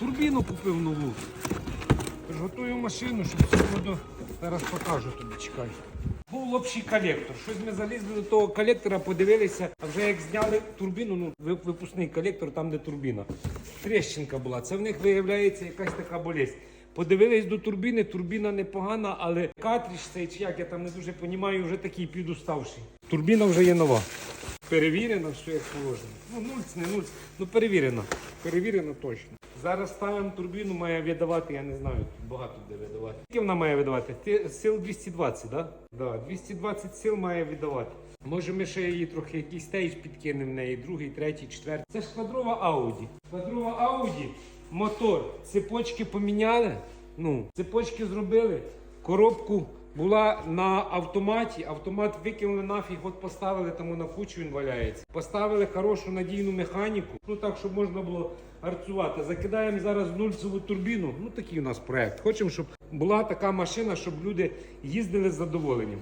турбіну купив нову. Готую машину, щоб воно зараз покажу тобі, чекай. Був общий колектор. Щось ми залізли до того колектора, подивилися, а вже як зняли турбіну, ну випускний колектор, там де турбіна. Трещинка була. Це в них виявляється якась така болезнь. Подивились до турбіни, турбіна непогана, але картридж цей чи як я там не дуже розумію, вже такий підуставший. Турбіна вже є нова. Перевірено, все як положено. Ну, нульц, не нульц. Ну перевірено. Перевірено точно. Зараз ставимо турбіну, має видавати, я не знаю, багато де видавати. Скільки вона має видавати? Сил 220, так? Да? Да, 220 сил має видавати. Може ми ще її трохи якийсь стейдж підкинемо в неї, другий, третій, четвертий. Це ж квадрова Ауді. Квадрова Ауді, мотор, цепочки поміняли. Ну, цепочки зробили, коробку була на автоматі, автомат викинули нафіг, от поставили тому на кучу він валяється. Поставили хорошу надійну механіку, ну так, щоб можна було гарцювати. Закидаємо зараз нульцеву турбіну. Ну такий у нас проект. Хочемо, щоб була така машина, щоб люди їздили з задоволенням.